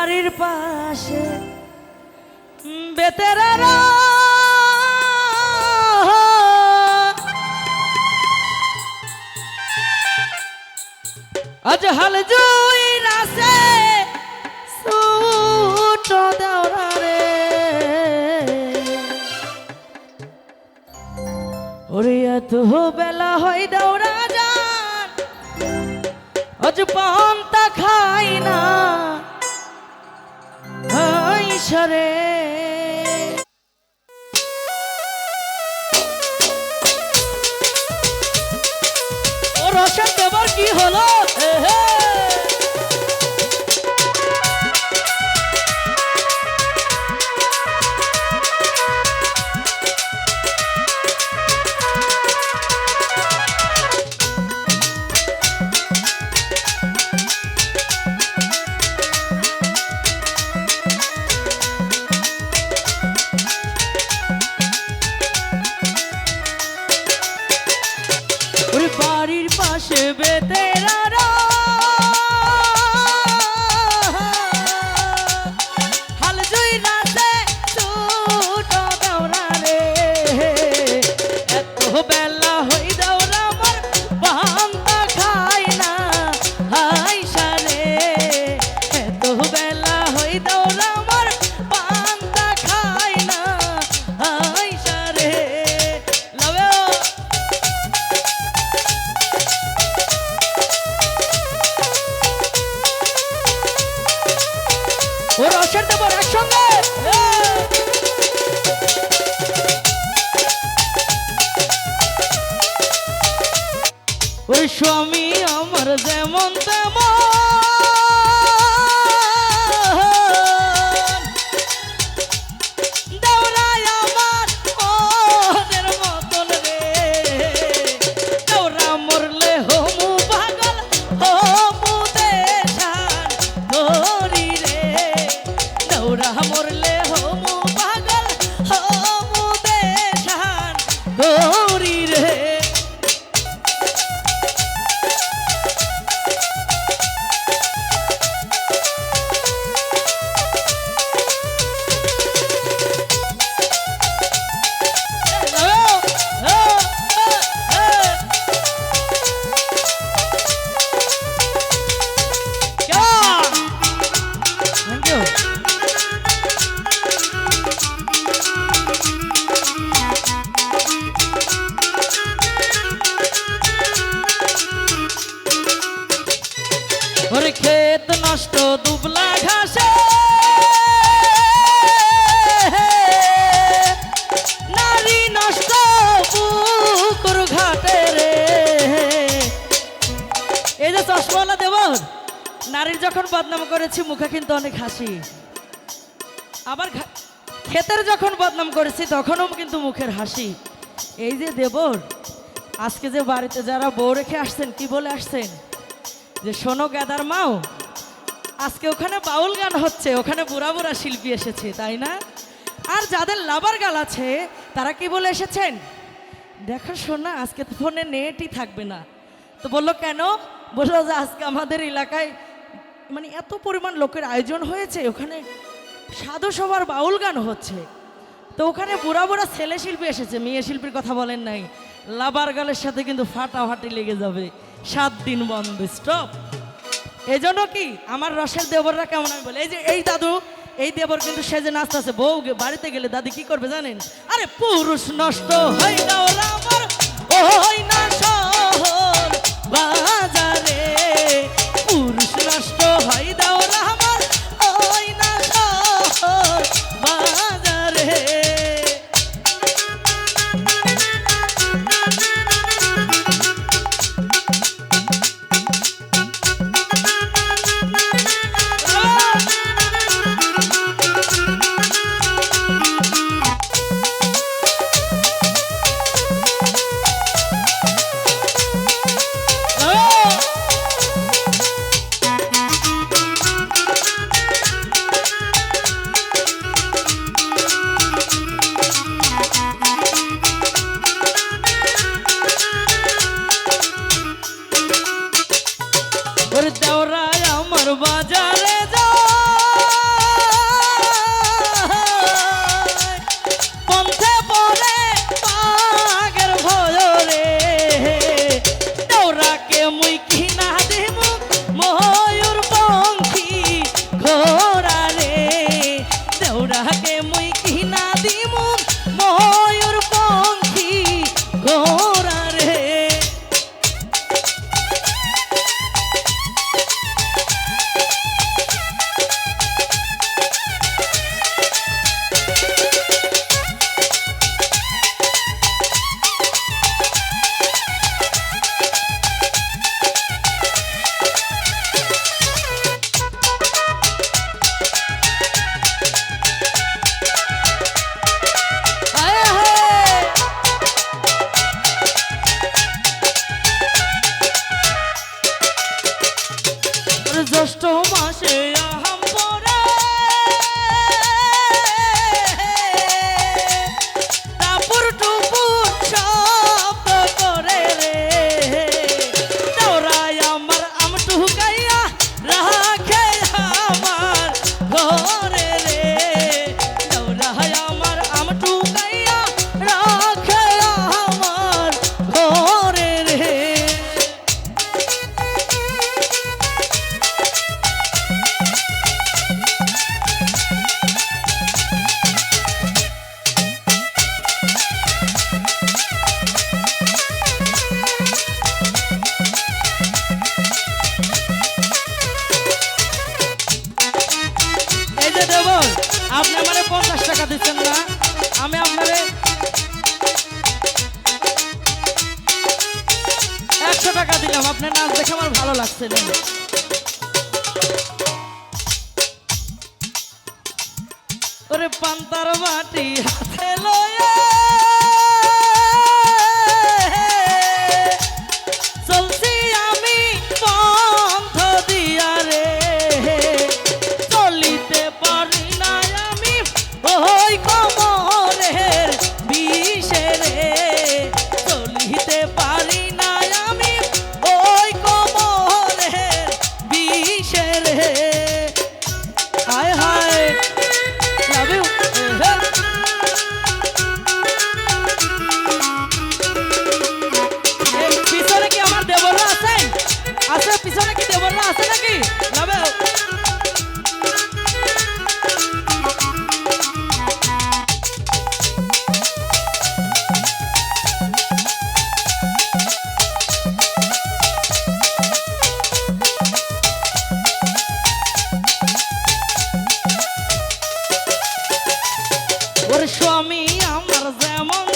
বাড়ির পাশে বেতেরার আজ হাল জুই রাসে রে। ওরে এত বেলা হয় দেওরা যান, আজ পান্তা খাই না। হাই দেওরা মরলে এই যে চশমালা দেব নারীর যখন বদনাম করেছি, মুখে কিন্তু অনেক হাসি। আবার ক্ষেতের যখন বদনাম করেছি, তখনও কিন্তু মুখের হাসি। এই যে দেবর, আজকে যে বাড়িতে যারা বউ রেখে আসছেন, কি বলে আসছেন? যে শোনো গাদার মাও, আজকে ওখানে বাউল গান হচ্ছে, ওখানে বুড়া বুড়া শিল্পী এসেছে, তাই না? আর যাদের লাভার গাল আছে, তারা কি বলে এসেছেন? দেখো শোনা, আজকে তো ফোনে নেটই থাকবে না। তো বলল, কেন? বলল যে আজকে আমাদের এলাকায় মানে এত পরিমাণ লোকের আয়োজন হয়েছে, ওখানে সাধু সবার বাউল গান হচ্ছে। তো ওখানে বুড়া বুড়া ছেলে শিল্পী এসেছে, মেয়ে শিল্পীর কথা বলেন নাই। লাবার গালের সাথে কিন্তু ফাটাফাটি লেগে যাবে। সাত দিন বন্ধ স্টপ এই জন্য কি আমার রসের দেবররা কেমন আমি বলে, এই যে এই দাদু, এই দেবর কিন্তু সেজে নাচতেছে বউ বাড়িতে গেলে দাদি কি করবে জানেন? আরে পুরুষ নষ্ট হয় না ওরা আমার ওই না ষষ্ঠ মাসে আ দেখে আমার ভালো লাগছে না। ওরে পান্তার বাটি হাতে লয়া ওর স্বামী আমার যেমন